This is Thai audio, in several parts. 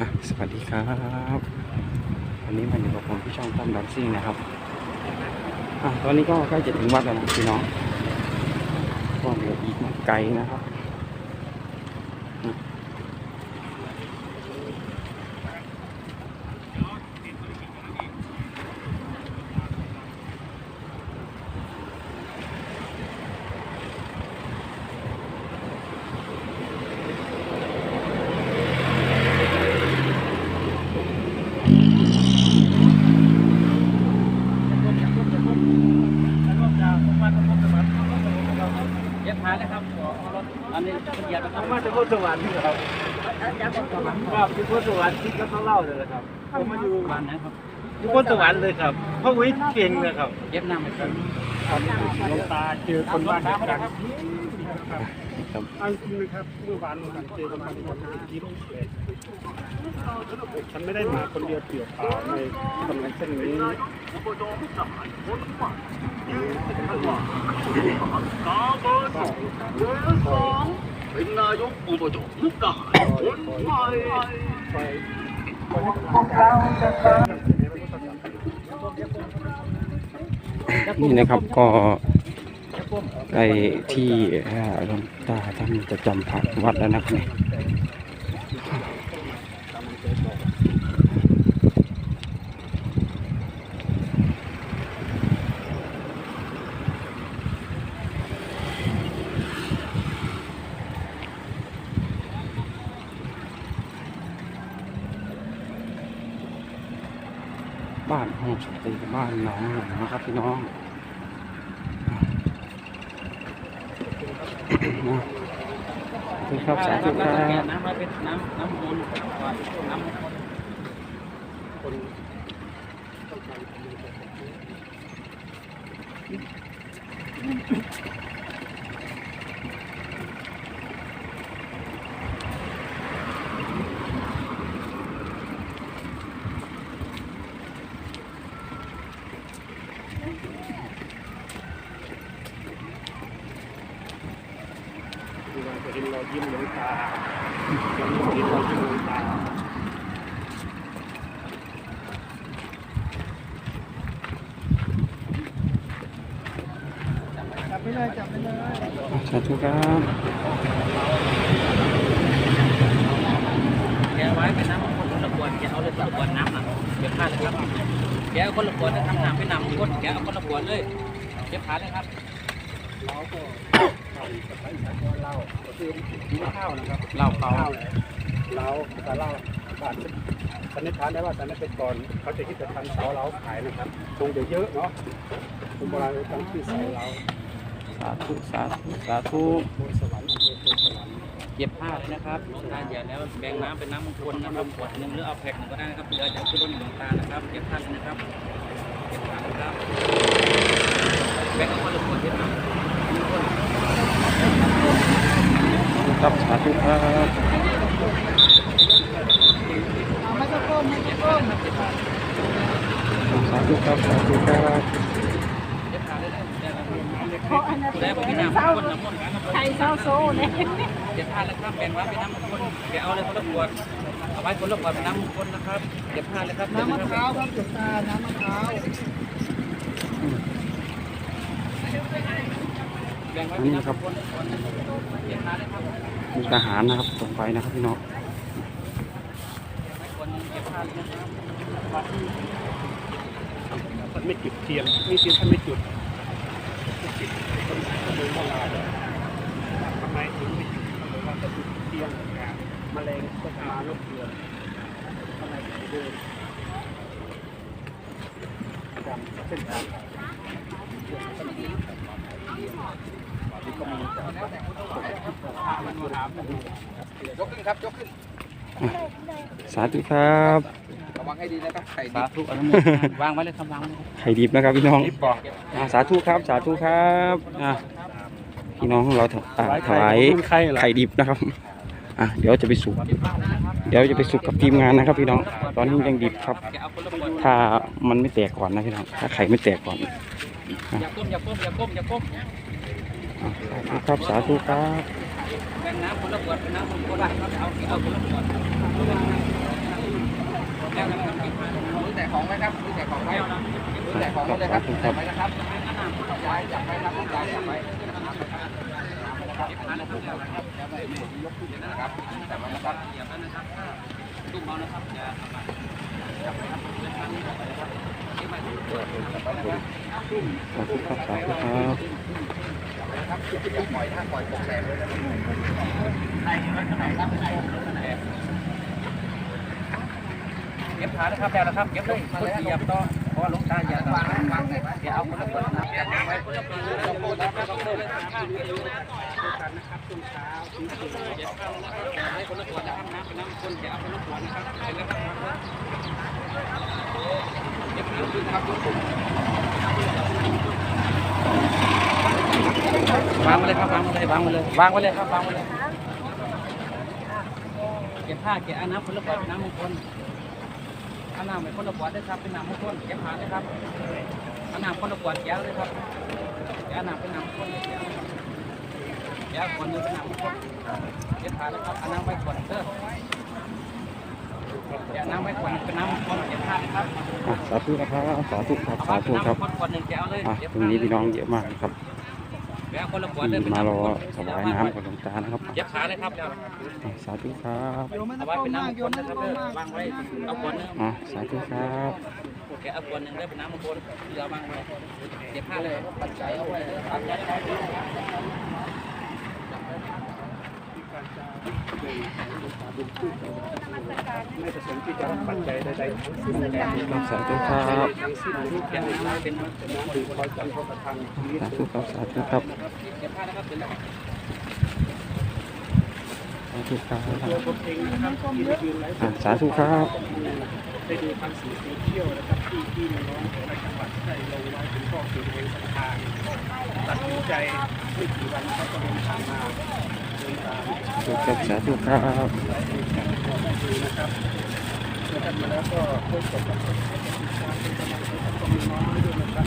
อะสวัสดีครับ วันนี้มาอยู่กับผมที่ช่องตั้มดับซิ่งนะครับอะตอนนี้ก็ใกล้จะถึงวัดแล้วนะพี่น้องก็เหลืออีกไกลนะครับอืมเย็บขาเลยครับอันนี้เหยียบนะครับมาจากพุทธ สวรรค์ครับครับที่พุทธสวรรค์ที่ก็ต้องเล่าเลยครับผมมาอยู่วันนะครับที่พุทธสวรรค์เลยครับพระวิทย์เก่งเลยครับเย็บน้ำไปครับหลวงตาเจอคนบ้านเดียวกันครับอันจริงนะครับเมื่อวานกันเจอคนบ้านเดียวกันยิ้มเลยฉันไม่ได้มาคนเดียวเปลี่ยวเปล่าในถนนเส้นนี้ เป็นนายกอบจมุกดาหารคนใหม่นี่นะครับก็ใกล้ที่หลวงตาท่านจะจำพระวัดแล้วนะครับ บ้านห้องสติบ้านน้องหลงนะครับพี่น้องนะครับสาธุครับน้ำมาเป็นน้ำน้ำมูลน้ำคนเรา จะเห็นเรายิ้มหลวงตาเราเห็นเรายิ้มหลวงตาสาธุครับแกไว้เป็นน้ำคนละขวดแกเอาเลยคนละขวดน้ำน่ะเย็บขาดเลยครับแกเอาคนละขวดทำน้ำเป็นำคนแกเอาคนละขวดเลยเย็บขาดเลยครับเราก็ เหล้าก็คือกินข้าวนะครับเหล้าเขาข้าวเลยเราแต่เหล้าบาทสันนิษฐานได้ว่าสันนิษฐานก่อนเขาจะคิดจะทำเสาเราขายนะครับคงจะเยอะเนาะคุณโบราณตั้งชื่อเสาเราสาธุสาธุสาธุสวรรค์อำเภอโพธิสวรรค์เย็บผ้าเลยนะครับหลวงตาเหยียแล้วแบ่งน้ำเป็นน้ำมงคลนะครับขวดหนึ่งหรือเอาแพ็คหนึ่งก็ได้นะครับเหลือจากที่บนหลวงตานะครับเย็บผ้าเลยนะครับเย็บผ้านะครับแบ่งเอาคนละขวดเย็บน้ำ ครับสาธุครับสาธุครับสาธุครับเย็บผ้าเลยนะแล้วผมมีน้ำมงคลน้ำมนต์กันนะครับไข่เศร้าโซ่เนี่ยเจ็ดพันแล้วครับแบ่งไว้เป็นน้ำมงคลแกเอาเลยคนละขวดเอาไว้คนละขวดเป็นน้ำมงคลนะครับเจ็ดพันเลยครับน้ำมะพร้าวครับจุดตาน้ำมะพร้าว แบ่งไว้เป็นน้ำมงคลเจ็ดพันเลยครับมีทหารนะครับตรงไปนะครับพี่น้องไว้คนเจ็ดพันเลยนะครับท่านไม่จุดเทียนนี่เทียนท่านไม่จุดไม่จุดคนคนเมืองโบราณทำไมถึงไม่จุดเขาบอกว่าจะจุดเทียนแมลงก็จะมารบกวนทำไมถึงเดินตามเส้นทาง ก็มีจากยกขึ้นครับยกขึ้นสาธุครับระวังให้ดีนะครับไข่สาธุอนุโมทนาวางไว้เลยครับวางไว้เลยไข่ดิบนะครับพี่น้องอ่าสาธุครับสาธุครับอ่าพี่น้องของเราถอ่าถวายไข่ดิบนะครับอะเดี๋ยวจะไปสุกเดี๋ยวจะไปสุกกับทีมงานนะครับ พี่น้อง ตอนนี้ยังดิบครับแกเอาคนละขวดถ้ามันไม่แตกก่อนนะพี่น้องถ้าไข่ไม่แตกก่อนอย่าก้มอย่าก้มอย่าก้มอย่าก้มอะสาธุ ครับสาธุครับแบ่งน้ำคนละขวดเป็นน้ำมงคละครับเอาเอาคนละขวดของไว้ครับถือแจกของไว้ถือแจกของไว้เลยครับอแจกไว้นะครับย้ายจับไว้ครับย้ายจับไว้นะครับจับไว้นะครับ ครับสาธุครับปล่อยถ้าปล่อยตกแรงเลยเก็บขานะครับแล้วนะครับเก็บเลยคนเหยียบต่อเพราะลงตาเหยียบต่อวางวางเลยเดี๋ยวเอาคนละคนนะเดี๋ยวเอาไว้คนละคนเราโคตรเราโคตรเลยนะครับให้คนละคนนะครับน้ำเป็นน้ำคนเดี๋ยวเอาคนละคนนะครับเป็นแล้วครับเก็บขาขึ้นครับ วางมาเลยครับวางมาเลยวางมาเลยวางมาเลยครับวางมาเลยเก็บผ้าเก็บอาน้ำคนละคนน้ำมงคลเอาน้ำเป็นคนละขวดด้วยครับเป็นน้ำมงคลเก็บหาด้วยครับเอาน้ำคนละขวดแก้วด้วยครับแก้วน้ำเป็นน้ำมงคลแก้วแก้วขวดหนึงเป็นน้ำมงคลเก็บหาด้วยครับเอาน้ำไว้ขวดเด้อแก้วน้ำไว้ขวดหนึ่งเป็นน้ำมงคลเก็บหาด้วยครับอะสาธุนะครับสาธุครับเอาสาไว้เป็นธุครับน้ำมงคลขวดหนึ่งแก้วเลยอะเก็บตรงนี้พี่น้องเยอะมากนะครับ แก้วคนละขวดที่เด้อเป็นมาน้ำรมองคลถวายน้ำกับหลวงตานะครับเก็บขาเลยครับอะสาธุครับเอาไว้เป็นน้ำมงคลนะครับเด้อวางไว้เอาขวดหนึงอะสาธุครับแกเอาขวดหนึ่งได้เป็นน้ำมงคลเหลือวางไว้เก็บผ้าเลยปัจจัยเอาไว้ปัจจัยเอาไว้ ไม่ประสงค์ที่จะรับปัจจัยใดๆทั้งสิ้นแต่มีครับสาธุครับทั้งสิ้นทุกอย่างเป็นน้ำดื่มคอยจันทร์ประทานชีวิตสาธุครับสาธุครับเก็บผ้านะครับเป็นแล้วสาธุครับตัวผมเองนะครับที่ได้ยืนไลฟ์สอะดสาธุครับได้ดูทางสื่อโซเชียลนะครับที่ที่น้องๆในจังหวัดได้ลงไว้ถึงข้อสื่อเองสัมภาษณ์ตัดสินใจไม่กี่วันเขาก็เดินทางมา สาธุครับสาธุครับครับเมื่อท่านมาแล้วก็พบกับความเป็นกำลังใจ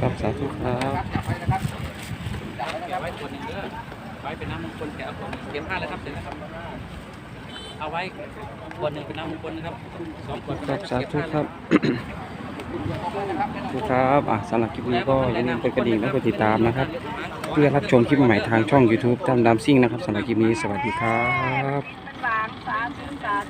ขอบสาธุครับไว้จับไว้ขวดหนึ่งเด้อ ไว้เป็นน้ำมงคลแกเอาขวดเก็บผ้าเลยครับเสร็จแล้วครับ เอาไว้ขวดหนึ่งเป็นน้ำมงคลนะครับสองขวดครับสาธุครับสาธุครับอะสำหรับคลิปนี้ก็อย่าลืมกดกระดิ่งและกดติดตามนะครับ เพื่อรับชมคลิปใหม่ๆทางช่อง YouTube ตามดามซิ่งนะครับสำหรับคลิปนี้สวัสดีครับสามสามศูนย์สาม